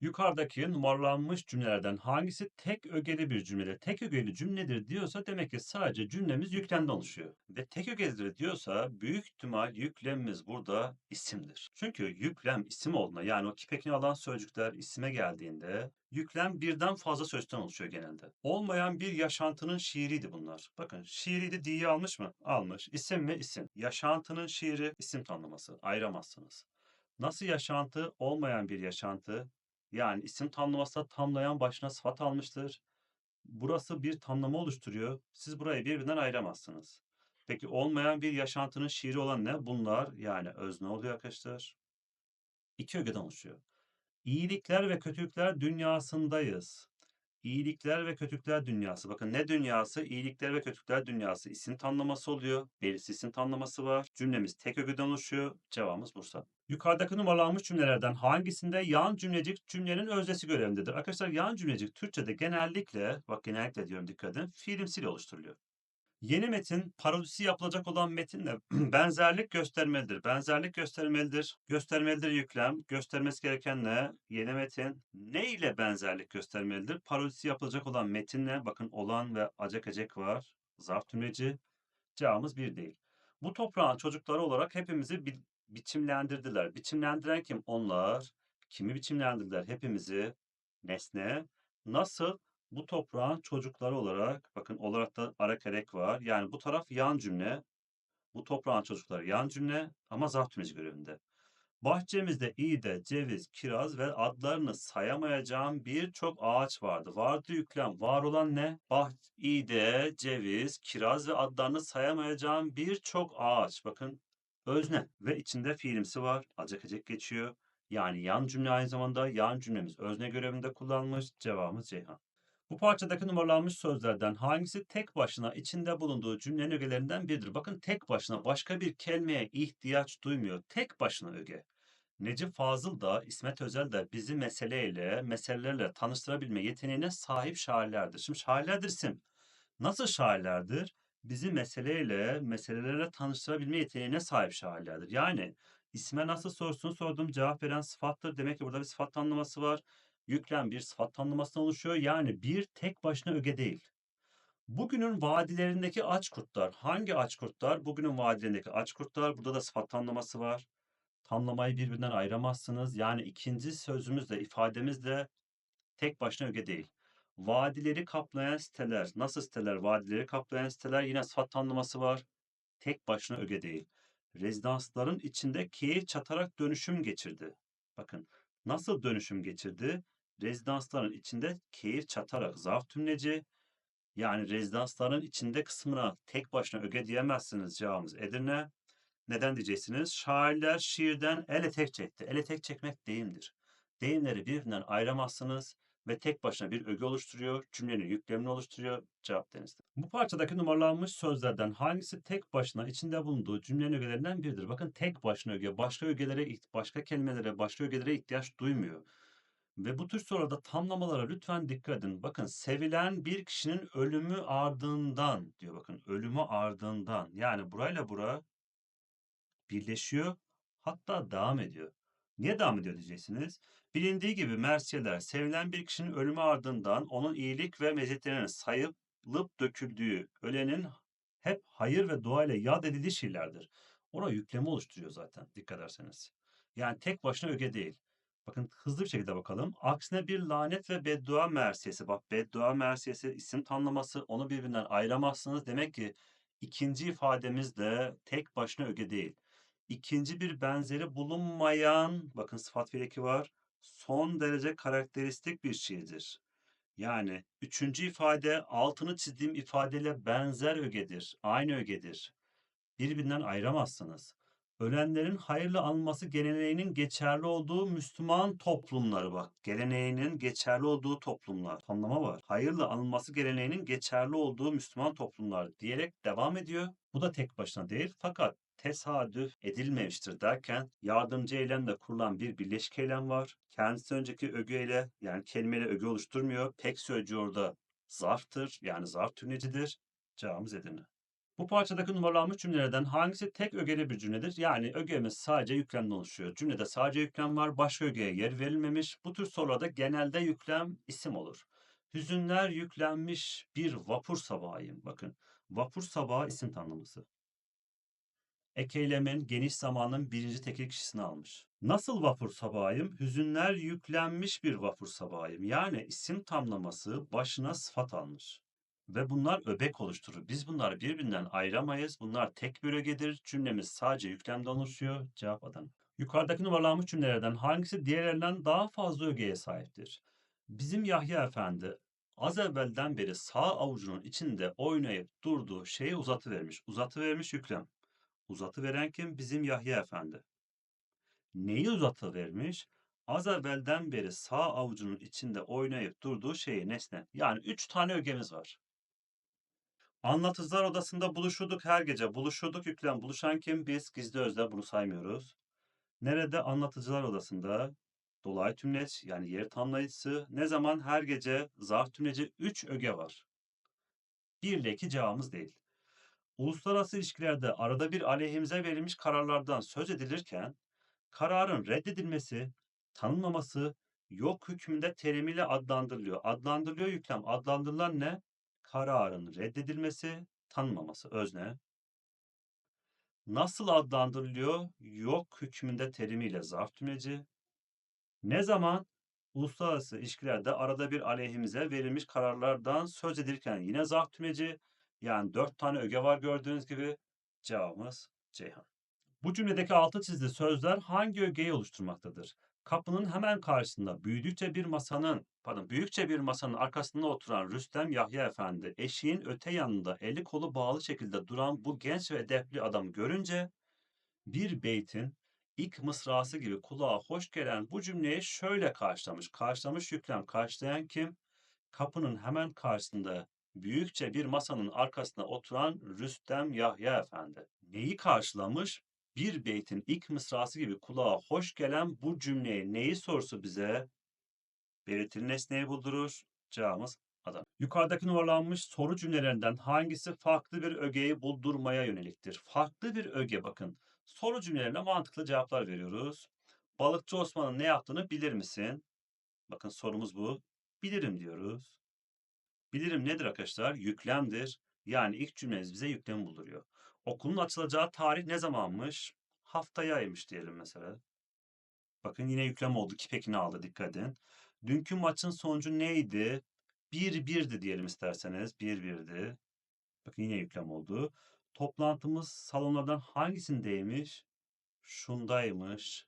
Yukarıdaki numaralanmış cümlelerden hangisi tek ögeli bir cümledir? Tek ögeli cümledir diyorsa demek ki sadece cümlemiz yüklemden oluşuyor. Ve tek ögelidir diyorsa büyük ihtimal yüklemimiz burada isimdir. Çünkü yüklem isim olduğunda yani o kipekini alan sözcükler isime geldiğinde yüklem birden fazla sözcükten oluşuyor genelde. Olmayan bir yaşantının şiiriydi bunlar. Bakın şiiriydi diye almış mı? Almış. İsim mi? İsim. Yaşantının şiiri isim tanımlaması. Ayıramazsınız. Nasıl yaşantı? Olmayan bir yaşantı. Yani isim tamlaması tamlayan başına sıfat almıştır. Burası bir tamlama oluşturuyor. Siz burayı birbirinden ayıramazsınız. Peki olmayan bir yaşantının şiiri olan ne? Bunlar yani özne oluyor arkadaşlar. İki ögeden oluşuyor. İyilikler ve kötülükler dünyasındayız. İyilikler ve kötülükler dünyası. Bakın ne dünyası? İyilikler ve kötülükler dünyası. İsim tanımlaması oluyor. Belirsiz isim tanımlaması var. Cümlemiz tek ögeden oluşuyor. Cevabımız Bursa. Yukarıdaki numaralanmış cümlelerden hangisinde yan cümlecik cümlenin öznesi görevindedir? Arkadaşlar yan cümlecik Türkçe'de genellikle, bak genellikle diyorum dikkat edin, fiilimsiyle oluşturuluyor. Yeni metin parodisi yapılacak olan metinle benzerlik göstermelidir. Benzerlik göstermelidir. Göstermelidir yüklem. Göstermesi gereken ne? Yeni metin ne ile benzerlik göstermelidir? Parodisi yapılacak olan metinle bakın olan ve acak ecek var. Zarf tümleci. Cevabımız bir değil. Bu toprağın çocukları olarak hepimizi bi- biçimlendirdiler. Biçimlendiren kim? Onlar. Kimi biçimlendirdiler? Hepimizi. Nesne. Nasıl? Bu toprağın çocukları olarak, bakın olarak da ara kerek var. Yani bu taraf yan cümle. Bu toprağın çocukları yan cümle ama zarf tümleci görevinde. Bahçemizde iğde, ceviz, kiraz ve adlarını sayamayacağım birçok ağaç vardı. Vardı yüklem. Var olan ne? Bah, iğde, ceviz, kiraz ve adlarını sayamayacağım birçok ağaç. Bakın özne ve içinde fiilimsi var. Acak ecek geçiyor. Yani yan cümle aynı zamanda yan cümlemiz özne görevinde kullanmış. Cevabımız Ceyhan. Bu parçadaki numaralanmış sözlerden hangisi tek başına içinde bulunduğu cümlenin ögelerinden biridir? Bakın tek başına başka bir kelimeye ihtiyaç duymuyor. Tek başına öge. Necip Fazıl da İsmet Özel de bizi meseleyle, meselelerle tanıştırabilme yeteneğine sahip şairlerdir. Şimdi şairlerdir isim. Nasıl şairlerdir? Bizi meseleyle, meselelerle tanıştırabilme yeteneğine sahip şairlerdir. Yani isme nasıl sorusunu sordum cevap veren sıfattır. Demek ki burada bir sıfat tanımlaması var. Yüklem bir sıfat tanımlamasından oluşuyor. Yani bir tek başına öge değil. Bugünün vadilerindeki aç kurtlar. Hangi aç kurtlar? Bugünün vadilerindeki aç kurtlar. Burada da sıfat tanımlaması var. Tamlamayı birbirinden ayıramazsınız. Yani ikinci sözümüzle, ifademizle tek başına öge değil. Vadileri kaplayan siteler. Nasıl siteler? Vadileri kaplayan siteler yine sıfat tanımlaması var. Tek başına öge değil. Rezidansların içinde keyif çatarak dönüşüm geçirdi. Bakın nasıl dönüşüm geçirdi? Rezidansların içinde keyif çatarak zarf tümleci. Yani rezidansların içinde kısmına tek başına öge diyemezsiniz cevabımız Edirne. Neden diyeceksiniz? Şairler şiirden ele tek çekti. Ele tek çekmek deyimdir. Deyimleri birbirinden ayıramazsınız ve tek başına bir öge oluşturuyor, cümlenin yüklemini oluşturuyor. Cevap denizde. Bu parçadaki numaralanmış sözlerden hangisi tek başına içinde bulunduğu cümlenin ögelerinden biridir? Bakın tek başına öge, başka ögelere, başka kelimelere, başka ögelere ihtiyaç duymuyor. Ve bu tür sorularda tamlamalara lütfen dikkat edin. Bakın sevilen bir kişinin ölümü ardından diyor bakın ölümü ardından. Yani burayla bura birleşiyor hatta devam ediyor. Niye devam ediyor diyeceksiniz. Bilindiği gibi mersiyeler sevilen bir kişinin ölümü ardından onun iyilik ve meziyetlerinin sayılıp döküldüğü ölenin hep hayır ve dua ile yad edildiği şiirlerdir. Orada yükleme oluşturuyor zaten dikkat ederseniz. Yani tek başına öge değil. Bakın hızlı bir şekilde bakalım. Aksine bir lanet ve beddua mersiyesi. Bak beddua mersiyesi isim tanımlaması onu birbirinden ayıramazsınız. Demek ki ikinci ifademiz de tek başına öge değil. İkinci bir benzeri bulunmayan, bakın sıfat fiil var, son derece karakteristik bir şiirdir. Yani üçüncü ifade altını çizdiğim ifadeyle benzer ögedir, aynı ögedir. Birbirinden ayıramazsınız. Ölenlerin hayırlı anılması geleneğinin geçerli olduğu Müslüman toplumları bak. Geleneğinin geçerli olduğu toplumlar. Anlama var. Hayırlı anılması geleneğinin geçerli olduğu Müslüman toplumlar diyerek devam ediyor. Bu da tek başına değil fakat tesadüf edilmemiştir derken yardımcı eylemle kurulan bir birleşik eylem var. Kendisi önceki ögeyle yani kelimeyle öge oluşturmuyor. Pek sözcüğü orada zarftır yani zarf tümlecidir. Cevabımız Edirne. Bu parçadaki numaralanmış cümlelerden hangisi tek ögeli bir cümledir? Yani ögemiz sadece yüklemden oluşuyor. Cümlede sadece yüklem var, başka ögeye yer verilmemiş. Bu tür sorularda genelde yüklem isim olur. Hüzünler yüklenmiş bir vapur sabahıyım. Bakın, vapur sabahı isim tanımlaması. Ek geniş zamanın birinci tekil kişisini almış. Nasıl vapur sabahıyım? Hüzünler yüklenmiş bir vapur sabahıyım. Yani isim tamlaması başına sıfat almış. Ve bunlar öbek oluşturur. Biz bunları birbirinden ayıramayız. Bunlar tek bir ögedir. Cümlemiz sadece yüklemden oluşuyor. Cevap Adana. Yukarıdaki numaralanmış cümlelerden hangisi diğerlerinden daha fazla ögeye sahiptir? Bizim Yahya Efendi az evvelden beri sağ avucunun içinde oynayıp durduğu şeyi uzatıvermiş. Uzatıvermiş yüklem. Uzatıveren kim? Bizim Yahya Efendi. Neyi uzatıvermiş? Az evvelden beri sağ avucunun içinde oynayıp durduğu şeyi nesne. Yani üç tane ögemiz var. Anlatıcılar odasında buluşurduk her gece. Buluşurduk yüklem. Buluşan kim? Biz gizli özle bunu saymıyoruz. Nerede? Anlatıcılar odasında. Dolay tümleç yani yer tamlayıcısı. Ne zaman? Her gece zarf tümleci 3 öge var. 1 ile 2 cevabımız değil. Uluslararası ilişkilerde arada bir aleyhimize verilmiş kararlardan söz edilirken kararın reddedilmesi, tanınmaması yok hükmünde terimiyle adlandırılıyor. Adlandırılıyor yüklem. Adlandırılan ne? Kararın reddedilmesi, tanınmaması özne. Nasıl adlandırılıyor? Yok hükmünde terimiyle zarf tümleci. Ne zaman? Uluslararası ilişkilerde arada bir aleyhimize verilmiş kararlardan söz edilirken yine zarf tümleci. Yani dört tane öge var gördüğünüz gibi. Cevabımız Ceyhan. Bu cümledeki altı çizili sözler hangi ögeyi oluşturmaktadır? Kapının hemen karşısında büyüdükçe bir masanın, pardon büyükçe bir masanın arkasında oturan Rüstem Yahya Efendi, eşiğin öte yanında eli kolu bağlı şekilde duran bu genç ve edepli adamı görünce bir beytin ilk mısrası gibi kulağa hoş gelen bu cümleyi şöyle karşılamış. Karşılamış yüklem karşılayan kim? Kapının hemen karşısında büyükçe bir masanın arkasında oturan Rüstem Yahya Efendi. Neyi karşılamış? Bir beytin ilk mısrası gibi kulağa hoş gelen bu cümleyi neyi sorsu bize? Belirtili nesneyi buldurur. Cevabımız adam. Yukarıdaki numaralanmış soru cümlelerinden hangisi farklı bir ögeyi buldurmaya yöneliktir? Farklı bir öge bakın. Soru cümlelerine mantıklı cevaplar veriyoruz. Balıkçı Osman'ın ne yaptığını bilir misin? Bakın sorumuz bu. Bilirim diyoruz. Bilirim nedir arkadaşlar? Yüklemdir. Yani ilk cümlemiz bize yüklem bulduruyor. Okulun açılacağı tarih ne zamanmış? Haftayaymış diyelim mesela. Bakın yine yüklem oldu. Kipekini aldı dikkat edin. Dünkü maçın sonucu neydi? 1-1'di diyelim isterseniz. 1-1'di. Bakın yine yüklem oldu. Toplantımız salonlardan hangisindeymiş? Şundaymış.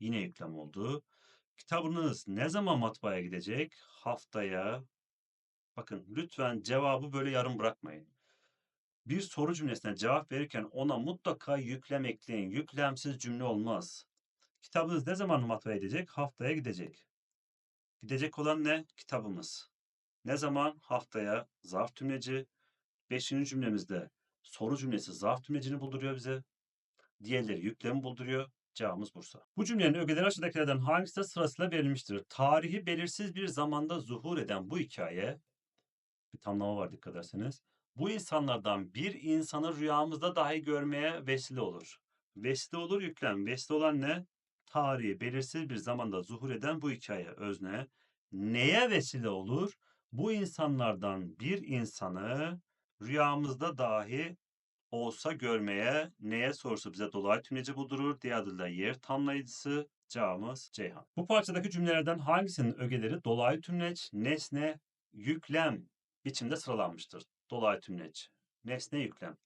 Yine yüklem oldu. Kitabınız ne zaman matbaaya gidecek? Haftaya. Bakın lütfen cevabı böyle yarım bırakmayın. Bir soru cümlesine cevap verirken ona mutlaka yüklem ekleyin. Yüklemsiz cümle olmaz. Kitabınız ne zaman matbaaya gidecek? Haftaya gidecek. Gidecek olan ne? Kitabımız. Ne zaman? Haftaya zarf tümleci. Beşinci cümlemizde soru cümlesi zarf tümlecini bulduruyor bize. Diğerleri yüklemi bulduruyor. Cevabımız Bursa. Bu cümlenin ögeleri aşağıdakilerden hangisi de sırasıyla verilmiştir? Tarihi belirsiz bir zamanda zuhur eden bu hikaye, bir tamlama var dikkat ederseniz. Bu insanlardan bir insanı rüyamızda dahi görmeye vesile olur. Vesile olur yüklem. Vesile olan ne? Tarihi belirsiz bir zamanda zuhur eden bu hikaye özne. Neye vesile olur? Bu insanlardan bir insanı rüyamızda dahi olsa görmeye neye sorsa bize dolaylı tümleci buldurur. Diğer adıyla yer tamlayıcısı. Cevabımız Ceyhan. Bu parçadaki cümlelerden hangisinin ögeleri dolaylı tümleç, nesne, yüklem biçimde sıralanmıştır? Dolaylı tümleç, nesne yüklem.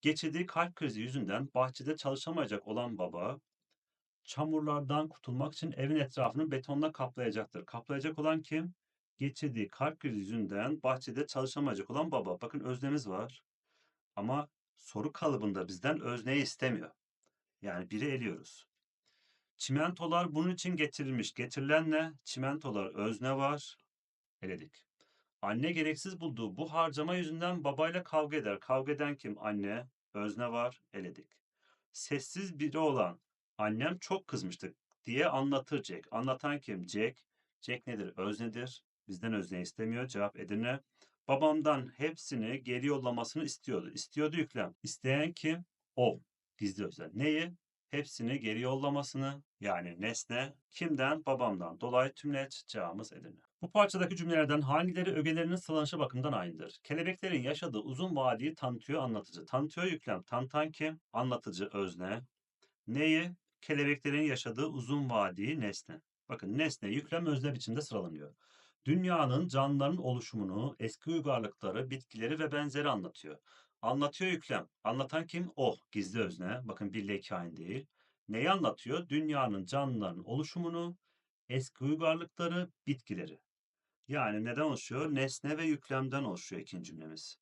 Geçirdiği kalp krizi yüzünden bahçede çalışamayacak olan baba, çamurlardan kurtulmak için evin etrafını betonla kaplayacaktır. Kaplayacak olan kim? Geçirdiği kalp krizi yüzünden bahçede çalışamayacak olan baba. Bakın öznemiz var. Ama soru kalıbında bizden özneyi istemiyor. Yani biri eliyoruz. Çimentolar bunun için getirilmiş. Getirilen ne? Çimentolar özne var. Eledik. Anne gereksiz bulduğu bu harcama yüzünden babayla kavga eder. Kavga eden kim? Anne. Özne var. Eledik. Sessiz biri olan annem çok kızmıştı diye anlatır Jack. Anlatan kim? Jack. Jack nedir? Öznedir. Bizden özne istemiyor. Cevap Edirne. babamdan hepsini geri yollamasını istiyordu. İstiyordu yüklem. İsteyen kim? O. Gizli özel. Neyi? Hepsini geri yollamasını yani nesne kimden? Babamdan. Dolayı tümleç cevabımız Edirne. Bu parçadaki cümlelerden hangileri ögelerinin sıralanışı bakımından aynıdır? Kelebeklerin yaşadığı uzun vadiyi tanıtıyor anlatıcı. Tanıtıyor yüklem. Tanıtan kim? Anlatıcı özne. Neyi? Kelebeklerin yaşadığı uzun vadiyi nesne. Bakın nesne yüklem özne biçimde sıralanıyor. Dünyanın canlıların oluşumunu, eski uygarlıkları, bitkileri ve benzeri anlatıyor. Anlatıyor yüklem. Anlatan kim? O. Gizli özne. Bakın bir aynı değil. Neyi anlatıyor? Dünyanın canlıların oluşumunu, eski uygarlıkları, bitkileri. Yani neden oluşuyor? Nesne ve yüklemden oluşuyor ikinci cümlemiz.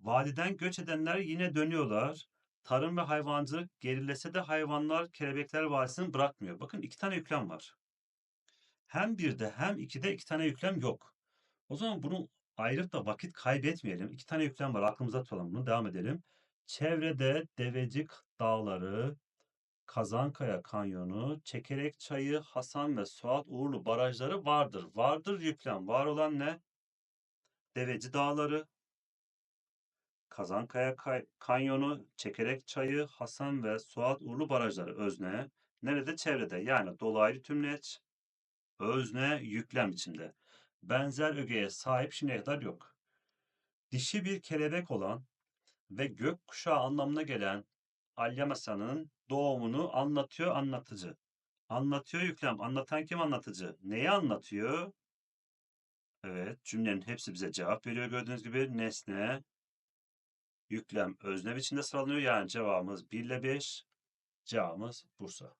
Vadiden göç edenler yine dönüyorlar. Tarım ve hayvancılık gerilese de hayvanlar kelebekler vadisini bırakmıyor. Bakın iki tane yüklem var. Hem birde hem ikide iki tane yüklem yok. O zaman bunu ayırıp da vakit kaybetmeyelim. İki tane yüklem var. Aklımıza tutalım bunu. Devam edelim. Çevrede Devecik Dağları, Kazankaya Kanyonu, Çekerek Çayı, Hasan ve Suat Uğurlu barajları vardır. Vardır yüklem. Var olan ne? Deveci Dağları, Kazankaya Kay- Kanyonu, Çekerek Çayı, Hasan ve Suat Uğurlu barajları özne. Nerede? Çevrede. Yani dolaylı tümleç, özne, yüklem içinde. Benzer ögeye sahip şimdiye kadar yok. Dişi bir kelebek olan ve gökkuşağı anlamına gelen Alyamasa'nın doğumunu anlatıyor anlatıcı. Anlatıyor yüklem. Anlatan kim anlatıcı? Neyi anlatıyor? Evet, cümlenin hepsi bize cevap veriyor gördüğünüz gibi. Nesne, yüklem, özne biçimde sıralanıyor. Yani cevabımız 1 ile 5. Cevabımız Bursa.